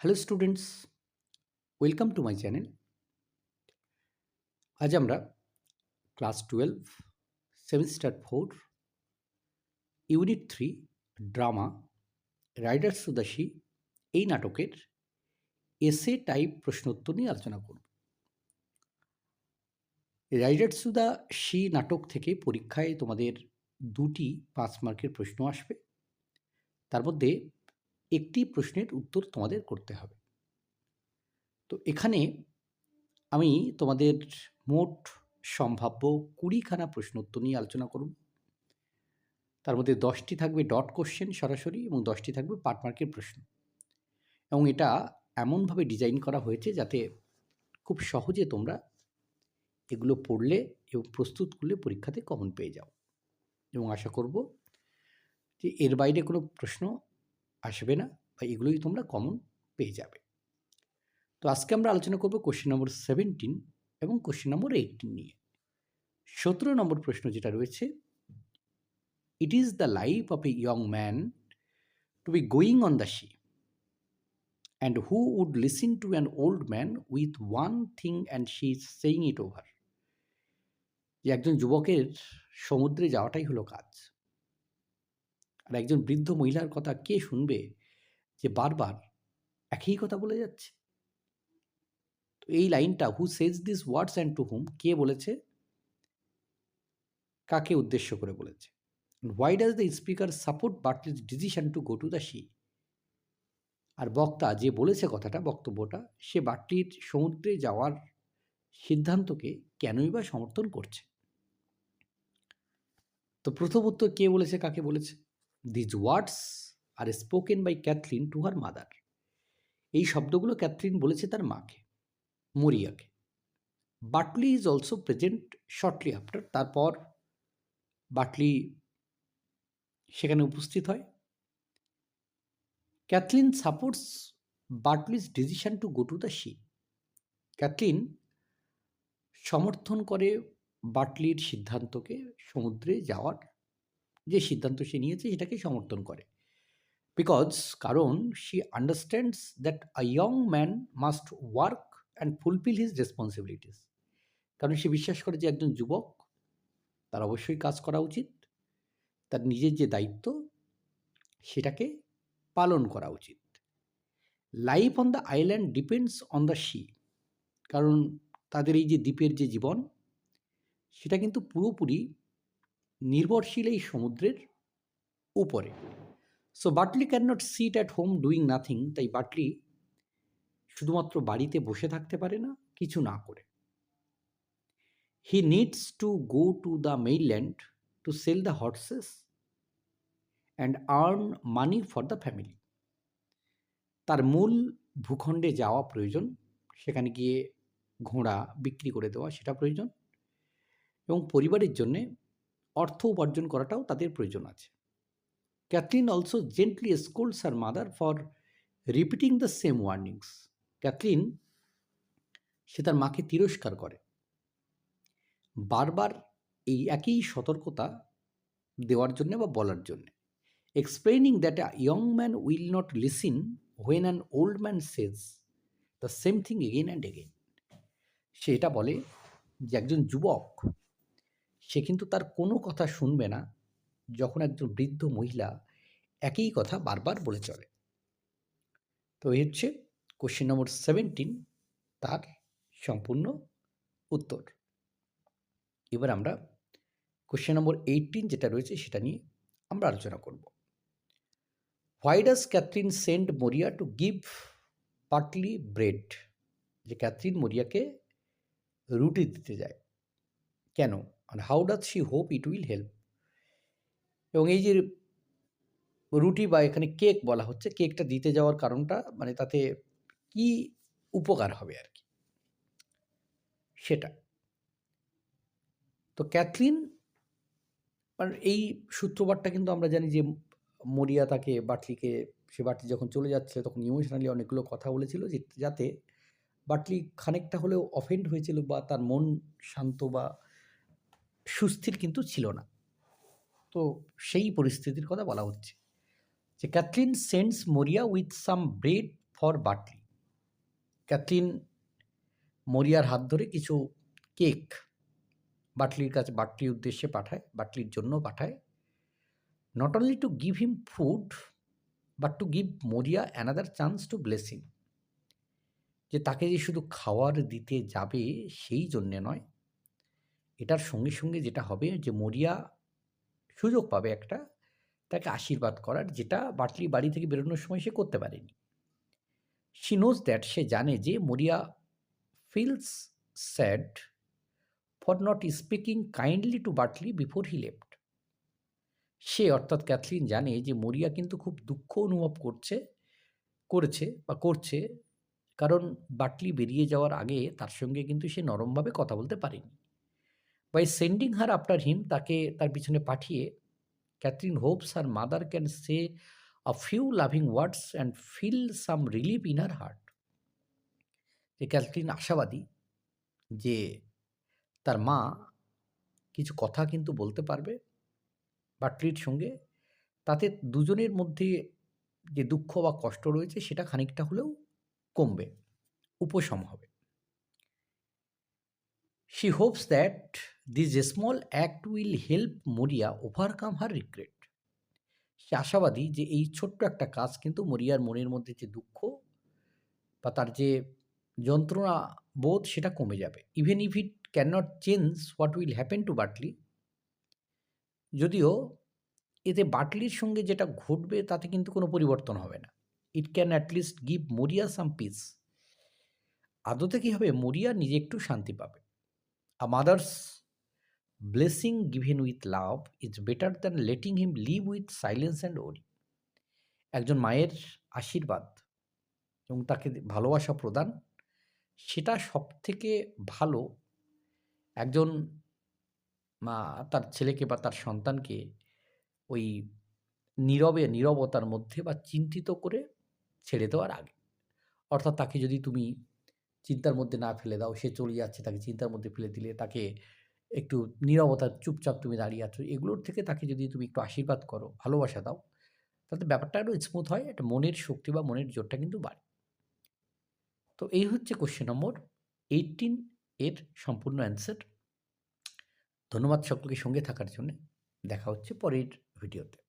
Hello students welcome to my channel আজ আমরা class twelve semester four unit three drama riders to sea এই নাটকের এসে type প্রশ্নোত্তর নিয়ে আলোচনা করব। রাইডার্স টু দ্য সি নাটক থেকে পরীক্ষায় তোমাদের দুটি পাঁচ মার্কের প্রশ্ন আসবে। তার মধ্যে একটি প্রশ্নের উত্তর তোমাদের করতে হবে। তো এখানে আমি তোমাদের মোট সম্ভাব্য কুড়িখানা প্রশ্ন উত্তর নিয়ে আলোচনা করব। তার মধ্যে দশটি থাকবে ডট কোশ্চেন সরাসরি এবং দশটি থাকবে পার্টমার্কের প্রশ্ন। এবং এটা এমনভাবে ডিজাইন করা হয়েছে যাতে খুব সহজে তোমরা এগুলো পড়লে এবং প্রস্তুত করলে পরীক্ষাতে কমন পেয়ে যাও। এবং আশা করব যে এর বাইরে কোনো প্রশ্ন আসবে না বা এগুলোই তোমরা কমন পেয়ে যাবে। তো আজকে আমরা আলোচনা করব কোশ্চেন নম্বর সেভেন্টিন এবং কোশ্চেন নম্বর এইটিন নিয়ে। সতেরো নম্বর প্রশ্ন যেটা রয়েছে it is the life of a young man to be going on the sea and who would listen to an old man with one thing and she is saying it over যে একজন যুবকের সমুদ্রে যাওয়াটাই হলো কাজ। আর একজন বৃদ্ধ মহিলার কথা কে শুনবে যে বারবার একই কথা বলে যাচ্ছে? তো এই লাইনটা who says this words and to whom কে বলেছে? কাকে উদ্দেশ্য করে বলেছে? Why does the speaker support Bartley's decision to go to the sea আর বক্তা যে বলেছে কথাটা, বক্তব্যটা, সে বাটলির সমুদ্রে যাওয়ার সিদ্ধান্তকে কেনই বা সমর্থন করছে? তো প্রথম উত্তর কে বলেছে, কাকে বলেছে? These words are spoken by Kathleen to her mother এই শব্দগুলো ক্যাথলিন বলেছে তার মাকে, মরিয়াকে। Bartley is also present shortly after তারপর বাটলি সেখানে উপস্থিত হয়। Kathleen supports Bartley's decision to go to the sea Kathleen সমর্থন করে বাটলির সিদ্ধান্তকে সমুদ্রে যাওয়ার যে সিদ্ধান্ত সে নিয়েছে সেটাকে সমর্থন করে। বিকজ কারণ she understands that a young man must work and fulfil his responsibilities কারণ সে বিশ্বাস করে যে একজন যুবক, তার অবশ্যই কাজ করা উচিত, তার নিজের যে দায়িত্ব, সেটাকে পালন করা উচিত। Life on the island depends on the sea কারণ তাদের এই যে দ্বীপের যে জীবন, সেটা কিন্তু পুরোপুরি নির্ভরশীল এই সমুদ্রের উপরে। So Bartley can not sit at home doing nothing তাই বাটলি শুধুমাত্র বাড়িতে বসে থাকতে পারে না, কিছু না করে। He needs to go to the mainland to sell the horses and earn money for the family তার মূল ভূখণ্ডে যাওয়া প্রয়োজন, সেখানে গিয়ে ঘোড়া বিক্রি করে দেওয়া সেটা প্রয়োজন এবং পরিবারের জন্যে অর্থ উপার্জন করাটাও তাদের প্রয়োজন আছে। Kathleen also gently scolds her mother for repeating the same warnings. Kathleen সে তার মাকে তিরস্কার করে। বারবার এই একই সতর্কতা দেওয়ার জন্যে বা বলার জন্য। Explaining that a young man will not listen when an old man says the same thing again and again সে এটা বলে যে একজন যুবক সে কিন্তু তার কোনো কথা শুনবে না যখন একজন বৃদ্ধ মহিলা একই কথা বারবার বলে চলে। তো এই হচ্ছে কোশ্চেন নম্বর সেভেন্টিন তার সম্পূর্ণ উত্তর। এবার আমরা কোশ্চেন নম্বর এইটিন যেটা রয়েছে সেটা নিয়ে আমরা আলোচনা করব। Why does Catherine send Maurya to give Bartley bread যে ক্যাথরিন মরিয়াকে রুটি দিতে যায়। কেন? আর how does she hope it will help এবং এই যে রুটি বা এখানে কেক বলা হচ্ছে কেকটা দিতে যাওয়ার কারণটা মানে তাতে কি উপকার হবে আর কি? সেটা। তো ক্যাথলিন মানে এই সূত্রপাতটা কিন্তু আমরা জানি যে মরিয়া তাকে বাটলিকে সে বাটলি যখন চলে যাচ্ছে, তখন ইমোশনালি অনেকগুলো কথা বলেছিল যে যাতে বাটলি খানিকটা হলেও অফেন্ড হয়েছিল বা তার মন শান্ত বা সুস্থির কিন্তু ছিল না। তো সেই পরিস্থিতির কথা বলা হচ্ছে যে Kathleen sends Maurya with some bread for Bartley. Kathleen মরিয়ার হাত ধরে কিছু কেক বাটলির কাছে, বাটলির উদ্দেশ্যে পাঠায়, বাটলির জন্য পাঠায়। Not only to give him food but to give Maurya another chance to blessing যে, তাকে যে শুধু খাওয়ার দিতে যাবে, সেই জন্যে নয় এটার সঙ্গে সঙ্গে যেটা হবে যে মরিয়া সুযোগ পাবে একটা, তাকে আশীর্বাদ করার, যেটা বাটলি বাড়ি থেকে বেরোনোর সময় সে করতে পারেনি। শি নোজ দ্যাট সে জানে যে Maurya feels sad for not speaking kindly to Bartley before he left সে অর্থাৎ ক্যাথলিন জানে যে মরিয়া কিন্তু খুব দুঃখ অনুভব করছে, করেছে বা করছে, কারণ বাটলি বেরিয়ে যাওয়ার আগে তার সঙ্গে কিন্তু সে নরমভাবে কথা বলতে পারেনি। By sending her after him তাকে তার পিছনে পাঠিয়ে Catherine hopes her mother can say a few loving words and feel some relief in her heart যে ক্যাথরিন আশাবাদী যে তার মা কিছু কথা কিন্তু বলতে পারবে বাটলির সঙ্গে। তাতে দুজনের মধ্যে যে দুঃখ বা কষ্ট রয়েছে, সেটা খানিকটা হলেও কমবে, উপশম হবে। She hopes that this small act will help Maurya overcome her regret সে আশাবাদী যে এই ছোট্ট একটা কাজ কিন্তু মরিয়ার মনের মধ্যে যে দুঃখ বা তার যে যন্ত্রণা বোধ সেটা কমে যাবে। Even if it can not change what will happen to Bartley যদিও এতে বাটলির সঙ্গে যেটা ঘটবে তাতে কিন্তু কোনো পরিবর্তন হবে না। ইট ক্যান অ্যাটলিস্ট গিভ মরিয়া সাম পিস আদতে কী হবে? মরিয়া নিজে একটু শান্তি পাবে। A mother's blessing given with love is better than letting him leave with silence and worry একজন মায়ের আশীর্বাদ এবং তাকে ভালোবাসা প্রদান, সেটা সব থেকে ভালো একজন মা তার ছেলেকে বা তার সন্তানকে ওই নীরবে, নীরবতার মধ্যে বা চিন্তিত করে ছেড়ে দেওয়ার আগে। অর্থাৎ তাকে যদি তুমি চিন্তার মধ্যে না ফেলে দাও, সে চলে যাচ্ছে তাকে চিন্তার মধ্যে ফেলে দিলে তাকে একটু নীরবতা, চুপচাপ তুমি দাঁড়িয়ে আছো। এগুলোর থেকে তাকে যদি তুমি একটু আশীর্বাদ করো, ভালোবাসা দাও তাতে ব্যাপারটা আরও স্মুথ হয়, একটা মনের শক্তি বা মনের জোরটা কিন্তু বাড়ে। তো এই হচ্ছে কোশ্চেন নম্বর এইটিন এর সম্পূর্ণ অ্যান্সার ধন্যবাদ সকলকে সঙ্গে থাকার জন্য। দেখা হচ্ছে পরের ভিডিওতে